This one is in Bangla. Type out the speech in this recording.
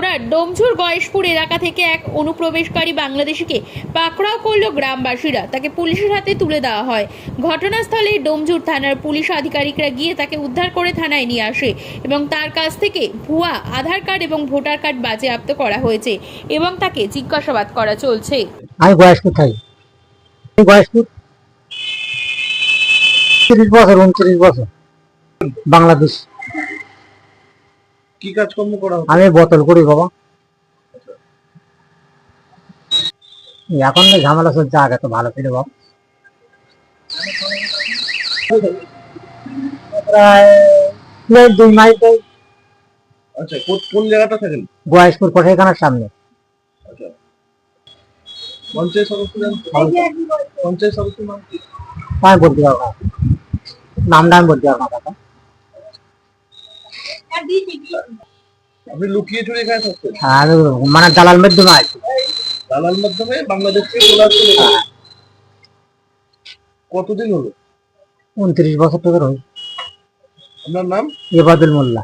হাওড়ার ডোমঝুর গয়েশপুর এলাকা থেকে এক অনুপ্রবেশকারী বাংলাদেশিকে পাকড়াও করল গ্রামবাসীরা। তাকে পুলিশের হাতে তুলে দেওয়া হয়। ঘটনাস্থলে ডোমঝুর থানার পুলিশ আধিকারিকরা গিয়ে তাকে উদ্ধার করে থানায় নিয়ে আসে এবং তার কাছ থেকে ভুয়া আধার কার্ড এবং ভোটার কার্ড বাজেয়াপ্ত করা হয়েছে এবং তাকে জিজ্ঞাসাবাদ করা চলছে। আমি থাকি। তিরিশ বছর, উনত্রিশ বছর। বাংলাদেশ। কি কাজকর্ম করা হতো? আমি বোতল করি বাবা। এখন তো ঝামেলা চলছে আগে তো ভালো ছিল বাবা। প্রায় দুই আচ্ছা কোন জায়গাটা থাকেন? গয়েশপুর কঠাইখানার সামনে। আচ্ছা। পঞ্চায়েত সদস্য জানেন তো? পঞ্চায়েত সদস্য নাম বলতে পারব বলতে পারব। আপনি লুকিয়ে চুরি এখানে থাকতেন? মানে দালাল মাধ্যমে আছি। দালাল মাধ্যমে বাংলাদেশ থেকে চলে আসছেন কতদিন হলো? উনত্রিশ বছর থেকে রয়েছে আপনার নাম? এবাদুল মোল্লা।